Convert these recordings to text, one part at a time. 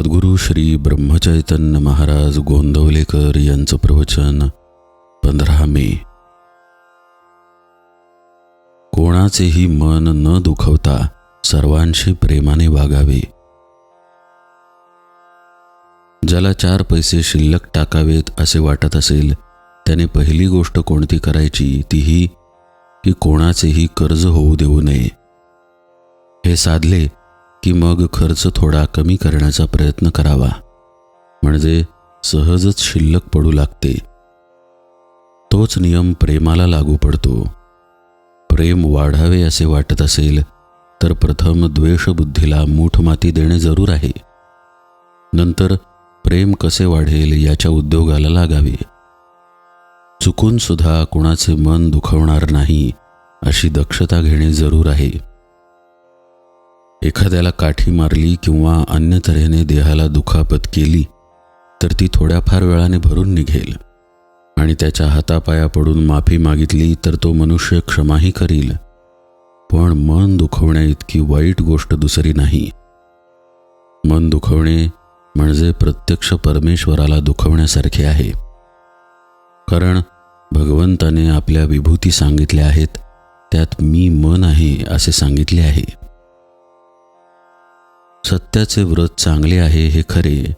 सद्गुरू श्री ब्रह्मचैतन्य महाराज गोंदवलेकर यांचं प्रवचन पंधरा मे. कोणाचेही मन न दुखवता सर्वांशी प्रेमाने वागावे. ज्याला चार पैसे शिल्लक टाकावेत असे वाटत असेल त्याने पहिली गोष्ट कोणती करायची तीही की कोणाचेही कर्ज होऊ देऊ नये. हे साधले की मग खर्च थोडा कमी करण्याचा प्रयत्न करावा. म्हणजे सहजच शिल्लक पडू लागते. तोच नियम प्रेमाला लागू पडतो. प्रेम वाढावे असे वाटत असेल तर प्रथम द्वेषबुद्धीला मूठ माती देणे जरूर आहे. नंतर प्रेम कसे वाढेल याच्या उद्योगाला लागावे. चुकून सुद्धा कुणाचे मन दुखवणार नाही अशी दक्षता घेणे जरूर आहे. एखाद्याला काठी मारली किंवा अन्य तऱ्हेने देहाला दुखापत केली तर ती थोड्याफार वेळाने भरून निघेल आणि त्याच्या हातापाया पडून माफी मागितली तर तो मनुष्य क्षमाही करील. पण मन दुखवण्या इतकी वाईट गोष्ट दुसरी नाही. मन दुखवणे म्हणजे प्रत्यक्ष परमेश्वराला दुखवण्यासारखे आहे. कारण भगवंताने आपल्या विभूती सांगितल्या आहेत त्यात मी मन आहे असे सांगितले आहे. सत्याचे व्रत चांगले आहे हे खरे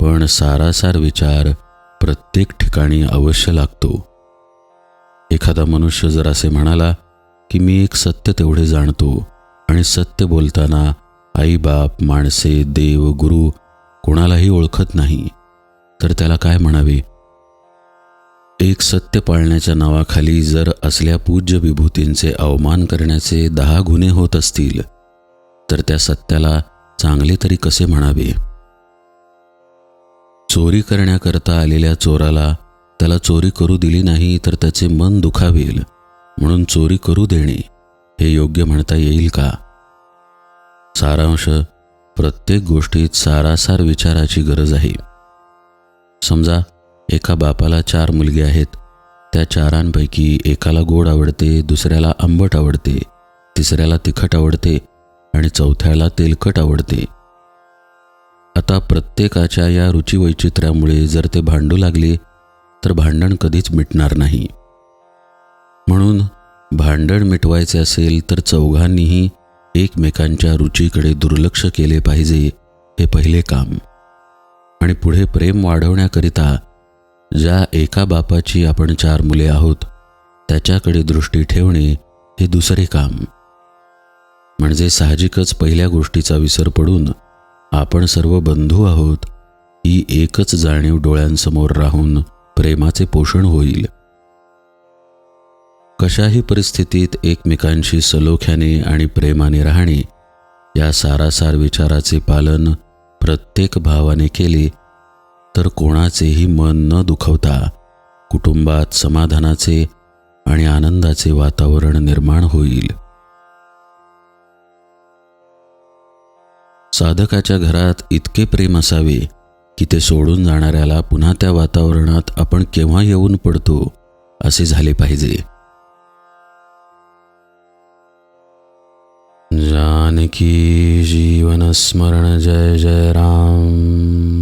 पण सारासार विचार प्रत्येक ठिकाणी अवश्य लागतो. एखादा मनुष्य जर असे म्हणाला की मी एक सत्य तेवढे जाणतो आणि सत्य बोलताना आई बाप माणसे देव गुरु कोणालाही ओळखत नाही तर त्याला काय म्हणावे? एक सत्य पाळण्याच्या नावाखाली जर असल्या पूज्य विभूतींचे अवमान करण्याचे दहा गुन्हे होत असतील तर त्या सत्याला चांगले तरी कसे म्हणावे? चोरी करण्याकरता आलेल्या चोराला त्याला चोरी करू दिली नाही तर त्याचे मन दुखावेल. म्हणून चोरी करू देणे हे योग्य म्हणता येईल का? सारांश प्रत्येक गोष्टीत सारासार विचाराची गरज आहे. समजा एका बापाला चार मुलगे आहेत. त्या चारांपैकी एकाला गोड आवडते दुसऱ्याला आंबट आवडते तिसऱ्याला तिखट आवडते आणि चौथ्याला तेलकट आवडते. आता प्रत्येकाच्या या रुचीवैचित्र्यामुळे जर ते भांडू लागले तर भांडण कधीच मिटणार नाही. म्हणून भांडण मिटवायचे असेल तर चौघांनीही एकमेकांच्या रुचीकडे दुर्लक्ष केले पाहिजे हे पहिले काम. आणि पुढे प्रेम वाढवण्याकरिता ज्या एका बापाची आपण चार मुले आहोत त्याच्याकडे दृष्टी ठेवणे हे दुसरे काम. म्हणजे साहजिकच पहिल्या गोष्टीचा विसर पडून आपण सर्व बंधू आहोत ही एकच जाणीव डोळ्यांसमोर राहून प्रेमाचे पोषण होईल. कशाही परिस्थितीत एकमेकांशी सलोख्याने आणि प्रेमाने राहणे या सारासार विचाराचे पालन प्रत्येक भावाने केले तर कोणाचेही मन न दुखवता कुटुंबात समाधानाचे आणि आनंदाचे वातावरण निर्माण होईल. साधकाच्या घरात इतके प्रेम असावे की ते सोडून जाणाऱ्याला पुन्हा त्या वातावरणात आपण केव्हा येऊन पडतो असे झाले पाहिजे. जानकी जीवन स्मरण जय जय राम.